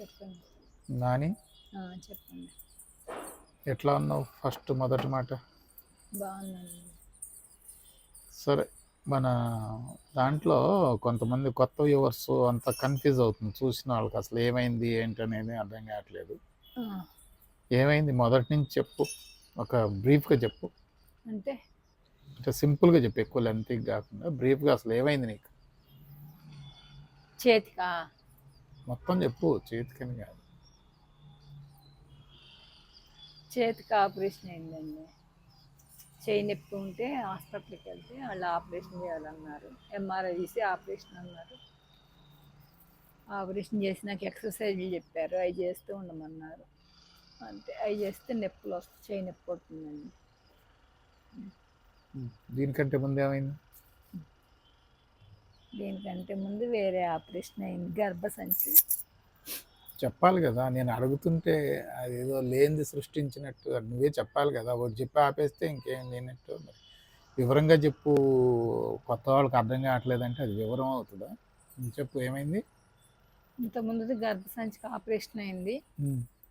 చెప్పండి. నాని? చెప్పండి. ఎట్లా ఉన్నావు? ఫస్ట్ మొదటి మాట. బాగున్నాను సరే మన దాంట్లో కొంతమంది కొత్త వ్యూవర్స్ అంత కన్ఫ్యూజ్ అవుతుంది. చూసిన వాళ్ళకి అసలు ఏమైంది ఏంటి అనేది అర్థం కావట్లేదు. ఏమైంది? మొదటి నుంచి చెప్పు. ఒక బ్రీఫ్గా చెప్పు. అంటే? అంటే సింపుల్గా చెప్పు. ఎక్కువ లెంత్ కాకుండా బ్రీఫ్గా అసలు ఏమైంది నీకు? చేతికా? మొత్తం చెప్పు చేతికని కాదు. చేతికి ఆపరేషన్ అయిందండి. చేయి నొప్పి ఉంటే హాస్పిటల్కి వెళ్తే వాళ్ళు ఆపరేషన్ చేయాలన్నారు. ఎంఆర్ఐ తీసి ఆపరేషన్ అన్నారు. ఆపరేషన్ చేసినాక ఎక్సర్సైజ్లు చెప్పారు. అవి చేస్తూ ఉండమన్నారు. అంతే. అవి చేస్తే నొప్పులు వస్తాయి. చేయి నొప్పి పడుతుందండి దీనికంటే ముందు ఏమైంది? దీనికంటే ముందు వేరే ఆపరేషన్ అయింది గర్భసంచి. చెప్పాలి కదా నేను అడుగుతుంటే అదేదో లేనిది సృష్టించినట్టు నువ్వే చెప్పాలి కదా ఒకటి చెప్పి ఆపేస్తే ఇంకేం లేనట్టు మరి. వివరంగా చెప్పు కొత్త వాళ్ళకి అర్థం కావట్లేదంటే అది వివరం అవుతుందా? చెప్పు ఏమైంది? ఇంతకుముందు గర్భసంచికి ఆపరేషన్ అయింది.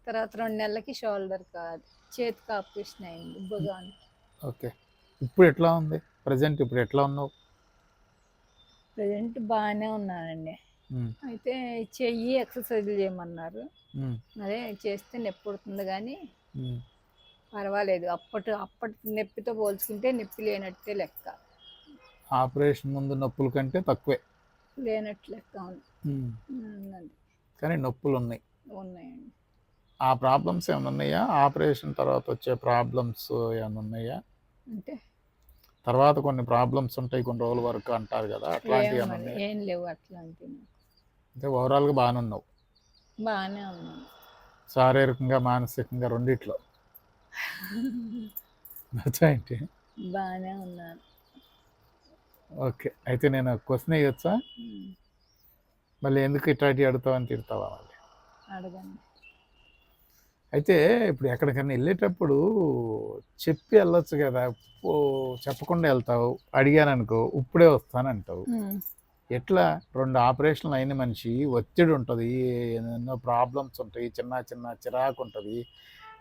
తర్వాత రెండు నెలలకి షోల్డర్ కాదు చేతికి ఆపరేషన్ అయింది భుజానికి ఓకే. ఇప్పుడు ఎట్లా ఉంది? ప్రజెంట్ ఇప్పుడు ఎట్లా ఉన్నావు? ప్రజెంట్ బాగానే ఉన్నానండి అయితే చెయ్యి ఎక్సర్సైజ్లు చేయమన్నారు. అదే చేస్తే నొప్పి పుడుతుంది కానీ. పర్వాలేదు. అప్పటి అప్పటి నొప్పితో పోల్చుకుంటే నొప్పి లేనట్టే లెక్క. ఆపరేషన్ ముందు నొప్పుల కంటే తక్కువే. లేనట్టు లెక్క కానీ నొప్పులు ఉన్నాయి. ఉన్నాయండి. ఆ ప్రాబ్లమ్స్ ఏమైనా ఉన్నాయా? ఆపరేషన్ తర్వాత వచ్చే ప్రాబ్లమ్స్ ఏమైనా ఉన్నాయా? అంటే తర్వాత కొన్ని ప్రాబ్లమ్స్ ఉంటాయి కొన్ని రోజుల వరకు అంటారు కదా అట్లాంటివి ఏం లేవు అట్లాంటివి. అంటే ఓవరాల్గా బాగానే ఉన్నావు. బాగానే ఉన్నాను. శారీరకంగా మానసికంగా రెండిట్లో. బాగానే ఉన్నాను. ఓకే అయితే నేను క్వశ్చన్ వేయొచ్చా. మళ్ళీ ఎందుకు ఇట్లాంటి అడుగుతావని తిడతావా మళ్ళీ? అడగండి. అయితే ఇప్పుడు ఎక్కడికైనా వెళ్ళేటప్పుడు చెప్పి వెళ్ళొచ్చు కదా. చెప్పకుండా వెళ్తావు. అడిగాను అనుకో ఇప్పుడే వస్తానంటావు. ఎట్లా? రెండు ఆపరేషన్లు అయిన మనిషి ఒత్తిడి ఉంటుంది. ఎన్నో ప్రాబ్లమ్స్ ఉంటాయి. చిన్న చిన్న చిరాకు ఉంటుంది.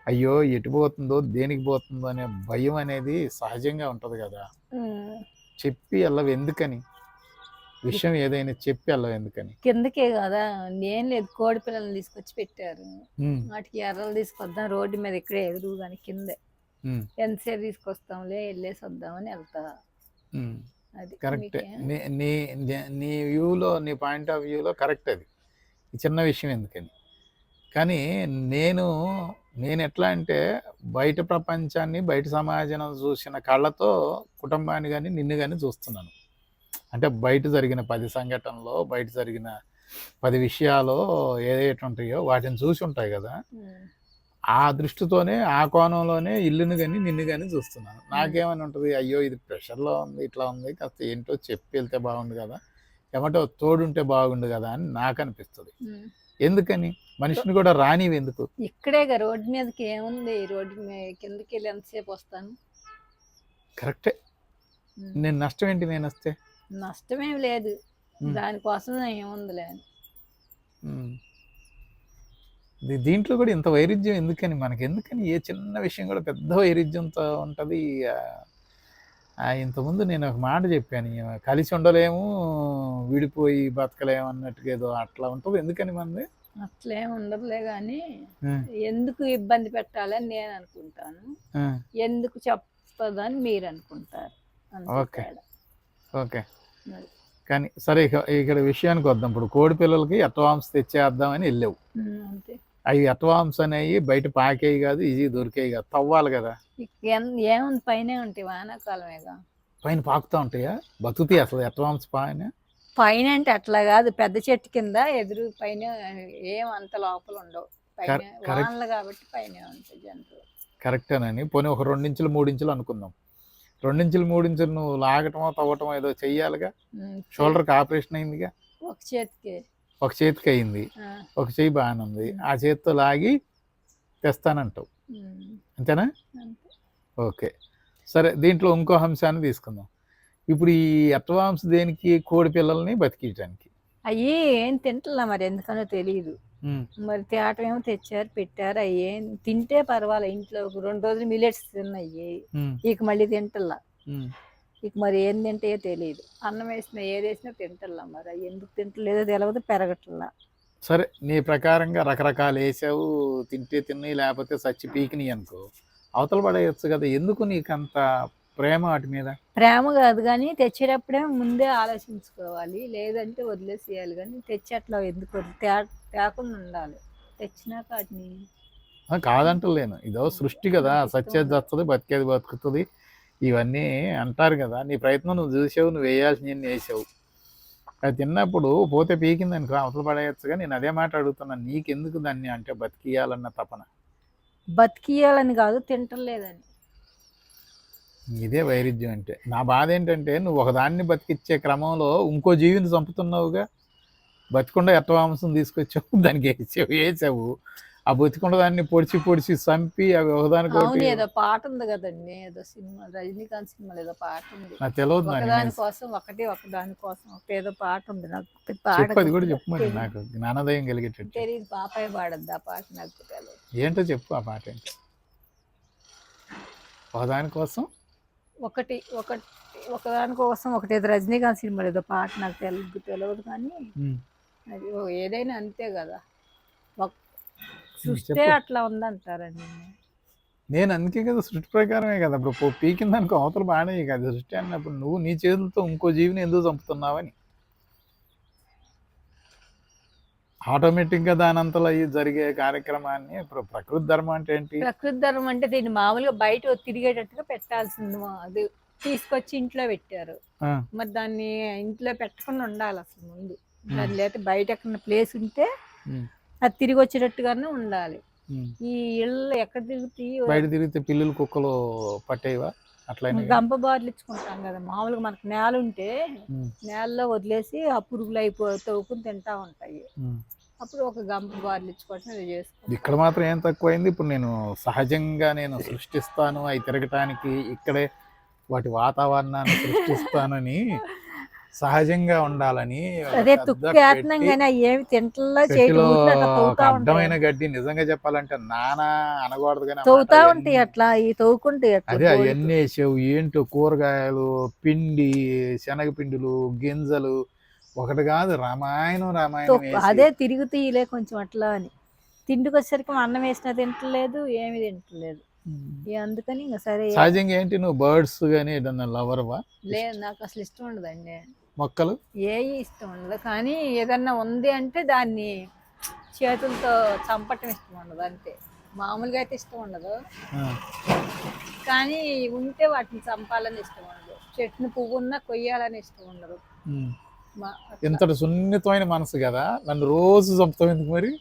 అయ్యో ఎటు పోతుందో దేనికి పోతుందో అనే భయం అనేది సహజంగా ఉంటుంది కదా. చెప్పి వెళ్ళవు. ఎందుకని? విషయం ఏదైనా చెప్పి వెళ్ళవు ఎందుకని? కిందకే కదా ఏం లేదు. కోడి పిల్లల్ని తీసుకొచ్చి పెట్టారు. వాటికి ఎర్రలు తీసుకొద్దాం. రోడ్డు మీద ఇక్కడే ఎదురు కానీ కిందే ఎంతసేపు తీసుకొస్తాంలే వెళ్ళేసి వద్దామని వెళ్తా. అది కరెక్టే? నీ నీ వ్యూలో నీ పాయింట్ ఆఫ్ వ్యూలో కరెక్ట్ అది. చిన్న విషయం ఎందుకని? కానీ నేను నేను ఎట్లా అంటే బయట ప్రపంచాన్ని బయట సమాజం చూసిన కళ్ళతో కుటుంబాన్ని కానీ నిన్ను కానీ చూస్తున్నాను. అంటే బయట జరిగిన పది సంఘటనలో బయట జరిగిన పది విషయాలు ఏదైతే ఉంటాయో వాటిని చూసి ఉంటాయి కదా. ఆ దృష్టితోనే ఆ కోణంలోనే ఇల్లుని కానీ నిన్ను కానీ చూస్తున్నాను. నాకేమని ఉంటుంది? అయ్యో ఇది ప్రెషర్లో ఉంది ఇట్లా ఉంది కాస్త ఏంటో చెప్పి వెళ్తే బాగుండు కదా. ఏమంటే తోడుంటే బాగుండు కదా అని నాకు అనిపిస్తుంది. ఎందుకని? మనిషిని కూడా రానివి ఎందుకు? ఇక్కడేగా రోడ్డు మీదకి ఏముంది? రోడ్డు మీద కిందకి వెళ్ళి ఎంతసేపు వస్తాను? కరెక్టే. నేను నష్టం ఏంటి? నేను వస్తే? నష్టమేం లేదు. దానికోసం ఏముందిలే దీంట్లో కూడా ఇంత వైరుధ్యం ఎందుకని? మనకి ఎందుకని ఏ చిన్న విషయం కూడా పెద్ద వైరుధ్యంతో ఉంటుంది. ఇంతకుముందు నేను ఒక మాట చెప్పాను. కలిసి ఉండలేము విడిపోయి బతకలేము అన్నట్టుగా ఏదో అట్లా ఉంటుంది. ఎందుకని మనది? అట్లేం ఉండదులే కానీ. ఎందుకు ఇబ్బంది పెట్టాలని నేను అనుకుంటాను. ఎందుకు చెప్తుందని మీరు అనుకుంటారు. ఓకే. ఓకే. కానీ సరే ఇక ఇక్కడ విషయానికి వద్దాం. ఇప్పుడు కోడి పిల్లలకి ఎట్వాంస్ తెచ్చేద్దామని వెళ్ళావు. ఉం, అంతే. అవి ఎట్వాంస్ అనేవి బయట పాకేవి కాదు ఈజీ దొరికేవి కాదు. తవ్వాలి కదా. ఏముంది? పైనే ఉంటాయి వానాకాలమేగా పైన పాకుతూ ఉంటాయా? బతుకుతాయి అసలు ఎట్వాంస్ పైన? పైన అంటే అట్లా కాదు. పెద్ద చెట్టు కింద ఎదురు పైన ఏం అంత లోపల ఉండవు. పైన కాబట్టి పైన ఉంటాయి జంతువులు. కరెక్టేనని పోనీ ఒక రెండించులు మూడించులు అనుకుందాం. రెండించులు మూడించులు నువ్వు లాగటమో తవ్వటమో ఏదో చెయ్యాలిగా. షోల్డర్కి ఆపరేషన్ అయిందిగా. ఒక చేతికి. ఒక చేతికి అయింది. ఒక చేయి బాగానే ఉంది. ఆ చేతితో లాగి తెస్తానంటావు. అంతేనా? అంతే. ఓకే. సరే దీంట్లో ఇంకో అంశాన్ని తీసుకుందాం. ఇప్పుడు ఈ అట్వాన్స్ దేనికి కోడి పిల్లల్ని బతికించడానికి? అవి ఏం తింటలా మరి ఎందుకనో తెలియదు మరి తేటం ఏమో తెచ్చారు పెట్టారు అవి ఏం తింటే పర్వాలే ఇంట్లో రెండు రోజులు మిలెట్స్ తిన్నాయి. ఇక మళ్ళీ తింటల్లా. ఇక మరి ఏం తింటాయో తెలియదు అన్నం వేసినా ఏది వేసినా తింటల్లా మరి. అవి ఎందుకు తింటలేదో తెలియదు పెరగట్లా. సరే నీ ప్రకారంగా రకరకాలు వేసావు తింటే తిని లేకపోతే సచ్చి పీకిని అనుకో అవతల పడేయచ్చు కదా. ఎందుకు నీకు అంత ప్రేమ వాటి మీద? ప్రేమ కాదు కానీ తెచ్చేటప్పుడే ముందే ఆలోచించుకోవాలి. లేదంటే వదిలేసేయాలి కానీ తెచ్చేట్లా ఎందుకు తేకుండా ఉండాలి. తెచ్చినాక వాటిని కాదంటలేను. ఇదో సృష్టి కదా. సచ్చేది చస్తుంది బతికేది బతుకుతుంది. ఇవన్నీ అంటారు కదా. నీ ప్రయత్నం నువ్వు చూసావు నువ్వు వేయాల్సిన వేసావు. అది తిన్నప్పుడు పోతే పీకింది అనుకో అవతల పడేయచ్చుగా నేను అదే మాట అడుగుతున్నాను నీకెందుకు దాన్ని అంటే బతికియాలన్న తపన? బతికియాలని కాదు తింటలేదని. ఇదే వైరుధ్యం అంటే. నా బాధ ఏంటంటే నువ్వు ఒకదాన్ని బతికిచ్చే క్రమంలో ఇంకో జీవిని చంపుతున్నావుగా. బతికుండా ఎట్టవాంసం తీసుకొచ్చావు దానికి వేసావు వేసావు. ఆ బతికుండా దాన్ని పొడిచి పొడిచి చంపి అవి అవును ఒకదానికొకటి ఏదో పాట ఉంది కదండి. ఏదో సినిమా రజనీకాంత్ సినిమాలో ఏదో పాట ఉంది. నాకు తెలియదు దాని ఒకదాని మీద. కోసం ఒకటి ఒకదాని కోసం ఒకటి ఏదో పాట ఉంది. నాకు చెప్పు అది కూడా గుర్తు చెప్పు మరి తెలియదు. నాకు జ్ఞానోదయం కలిగేటట్టు. తెలియదు పాపాయ పాడద్దు ఆ పాట నాకు తెలియదు ఏంటో చెప్పు ఆ పాట ఏంటి. ఒకదాని కోసం ఒకటి ఒకటి ఒకదాని కోసం ఒకటి. ఏదో రజనీకాంత్ సినిమాలో ఏదో పాట నాకు తెలియదు తెలియదు కానీ అది ఏదైనా అంతే కదా. సృష్టి. అట్లా ఉందంటారండి. నేను అందుకే కదా సృష్టి ప్రకారమే కదా. ఇప్పుడు పో- పీకింది అనుకో అవతల బాగానే కదా సృష్టి అన్నప్పుడు నువ్వు నీ చేతులతో ఇంకో జీవిని ఎందుకు చంపుతున్నావని ఆటోమేటిక్గా దానంతలో ఈ జరిగే కార్యక్రమాన్ని ఇప్పుడు ప్రకృతి ధర్మం అంటే ఏంటి? ప్రకృతి ధర్మం అంటే దీన్ని మామూలుగా బయట తిరిగేటట్టుగా పెట్టాల్సింది అది తీసుకొచ్చి ఇంట్లో పెట్టారు. మరి దాన్ని ఇంట్లో పెట్టకుండా ఉండాలి అసలు ముందు. దాని లేకపోతే బయట ఎక్కడ ప్లేస్ ఉంటే అది తిరిగి వచ్చేటట్టుగానే ఉండాలి. ఈ ఇళ్ళు ఎక్కడ తిరుగుతాయి? బయట తిరిగితే పిల్లులు కుక్కలు పట్టేవా? గంప బార్లు ఇచ్చుకుంటాం కదా మామూలుగా మనకు నేల ఉంటే నేలలో వదిలేసి ఆ పురుగులు అయిపో తవ్వుకుని తింటా ఉంటాయి. అప్పుడు ఒక గంప బార్లు ఇచ్చుకోవటం చేసుకో ఇక్కడ మాత్రం ఏం తక్కువైంది ఇప్పుడు నేను సహజంగా నేను సృష్టిస్తాను అవి తిరగటానికి ఇక్కడే వాటి వాతావరణాన్ని సృష్టిస్తానని సహజంగా ఉండాలని అదే కానీ ఏమి తింటల్లా అడ్డమైన గడ్డి నిజంగా చెప్పాలంటే నానా అనకూడదు కానీ తవ్వుతా ఉంటాయి అట్లా ఈ తవ్వుకుంటాయి అదే. అవన్నీ వేసావు ఏంటో కూరగాయలు పిండి శనగపిండిలు గింజలు ఒకటి కాదు రామాయణం రామాయణం అదే తిరుగుతీయలే కొంచెం అట్లా అని. తిండికి వచ్చేసరికి అన్నం వేసినా తింటలేదు ఏమి తింటలేదు. అందుకని ఇంకా సరే. సహజంగా ఏంటి నువ్వు బర్డ్స్ కానీ ఏదన్నా లవర్వా? లేదు నాకు అసలు ఇష్టం ఉండదండి. మొక్కలు? ఏ ఇష్టం ఉండదు. కానీ ఏదన్నా ఉంది అంటే దాన్ని చేతులతో చంపటం ఇష్టం ఉండదు అంతే. మామూలుగా అయితే ఇష్టం ఉండదు. కానీ ఉంటే వాటిని చంపాలని ఇష్టం ఉండదు. చెట్టుని పువ్వు ఉన్నా కొయ్యాలని ఇష్టం ఉండదు. ఇంతటి సున్నితమైన మనసు కదా. నన్ను రోజు చంపుతావు ఎందుకు మరి?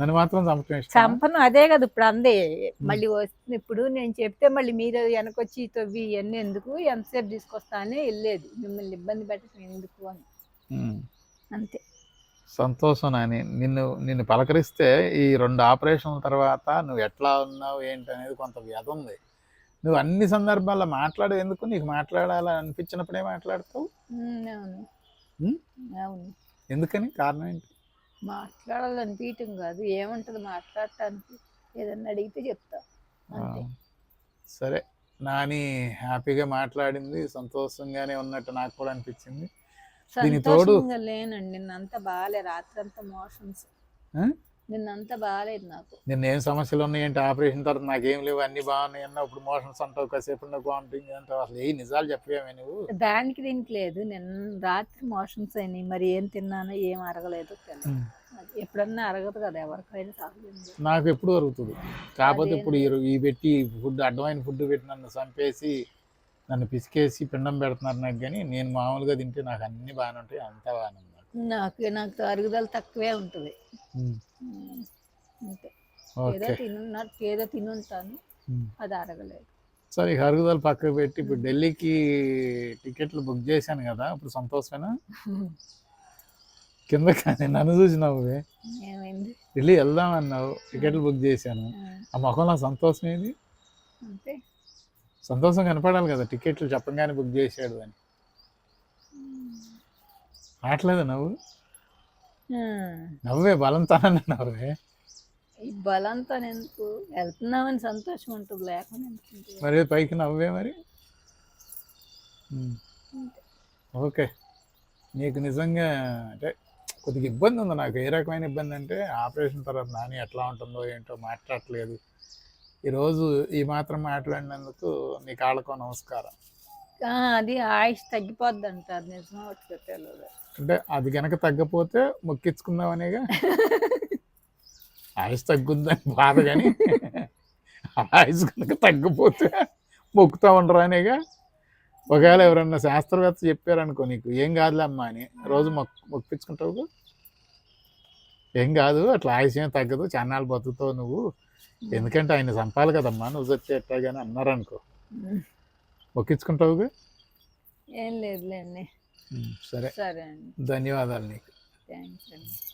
నన్ను మాత్రం చంపటం ఇష్టం చంపను అదే కదా ఇప్పుడు అందే. మళ్ళీ వస్తుంది. ఇప్పుడు నేను చెప్తే మళ్ళీ మీరు వెనకొచ్చి తవ్వి ఇవన్నీ ఎందుకు? ఎంతసేపు తీసుకొస్తా అని వెళ్ళేది. మిమ్మల్ని ఇబ్బంది పెట్టడం ఎందుకు అని. అంతే. సంతోషం నాని. నిన్ను నిన్ను పలకరిస్తే ఈ రెండు ఆపరేషన్ల తర్వాత నువ్వు ఎట్లా ఉన్నావు ఏంటి అనేది కొంత వ్యధ ఉంది. నువ్వు అన్ని సందర్భాల్లో మాట్లాడే ఎందుకు? నీకు మాట్లాడాలని అనిపించినప్పుడే మాట్లాడతావు. ఎందుకని? కారణం ఏంటి? మాట్లాడాలనిపించటం కాదు. ఏముంటది మాట్లాడటానికి? ఏదన్నా అడిగితే చెప్తా. అంతే. సరే. నాని హ్యాపీగా మాట్లాడింది. సంతోషంగానే ఉన్నట్టు నాకు కూడా అనిపించింది. సంతోషంగా లేనండి. నిన్నంతా బాగాలే రాత్రి అంతా మోషన్స్? నిన్నంతా బాగాలేదు నాకు. నిన్న ఏం సమస్యలు ఉన్నాయంటే ఆపరేషన్ తర్వాత నాకేం లేవు అన్ని బాగున్నాయి అన్న ఇప్పుడు మోషన్స్ అంటావు కాసేపు వామిటింగ్ అంటావు అసలు ఏ నిజాలు చెప్పేవే నువ్వు. దానికి దీనికి లేదు నిన్న రాత్రి మోషన్స్ అయినాయి మరి ఏం తిన్నానో ఏం అరగలేదు ఎప్పుడన్నా అరగదు కదా ఎవరికైనా నాకు ఎప్పుడు దొరుకుతుంది కాకపోతే ఇప్పుడు ఈ పెట్టి ఫుడ్ అడ్డమైన ఫుడ్ పెట్టి నన్ను చంపేసి నన్ను పిసికేసి పిండం పెడుతున్నారు నాకు కానీ నేను మామూలుగా తింటే నాకు అన్ని బాగానే ఉంటాయి అంతా బాగానే నాకు. నాకు అరుగుదల తక్కువే ఉంటుంది. అంతే. ఏదో తినున్నా ఏదో తినుంటాను. అది అరగలేదు. సరే ఈ హరుగుదల పక్కకు పెట్టి ఇప్పుడు ఢిల్లీకి టికెట్లు బుక్ చేశాను కదా ఇప్పుడు సంతోషమేనా? కింద కానీ నన్ను చూసినావు ఢిల్లీ వెళ్దాం అన్నావు టికెట్లు బుక్ చేశాను. ఆ, ముఖంలో సంతోషం ఏది? సంతోషం కనపడాలి కదా టికెట్లు చెప్పగానే బుక్ చేశాడు అని. రావట్లేదు నవ్వు. నవ్వే బలంతానని నవ్వే. ఈ బలంతో ఎందుకు వెళ్తున్నామని సంతోషం ఉంటుంది లేకుండా ఎందుకు? మరి పైకి నవ్వే మరి. ఓకే. నీకు నిజంగా అంటే కొద్దిగా ఇబ్బంది ఉంది నాకు. ఏ రకమైన ఇబ్బంది అంటే ఆపరేషన్ తర్వాత నాని ఎట్లా ఉంటుందో ఏంటో మాట్లాడట్లేదు. ఈరోజు ఈ మాత్రం మాట్లాడినందుకు నీ కాళ్ళకో నమస్కారం. అది ఆయుష్ తగ్గిపోద్ది అంటారు నిజం తెలియదు అంటే అది గనక తగ్గపోతే మొక్కించుకుందామనేగా ఆయుష్ తగ్గుద్దని బాధ కానీ ఆయుష్ కనుక తగ్గిపోతే మొక్కుతా ఉండరు అనేగా ఒకవేళ ఎవరన్నా శాస్త్రవేత్త చెప్పారనుకో నీకు ఏం కాదులే అమ్మా అని రోజు మొక్ మొక్కించుకుంటావు ఏం కాదు అట్లా ఆయుష్ ఏం తగ్గదు చాన్నాళ్ళు బతుకుతావు నువ్వు. ఎందుకంటే ఆయన చంపాలి కదమ్మా నువ్వు చస్తే ఎట్లాగని అన్నారనుకో. ఉమ్. మొక్కించుకుంటావుగా ఏం లేదులేండి సరే. సరే అండి. ధన్యవాదాలు నీకు. థ్యాంక్స్ అండి.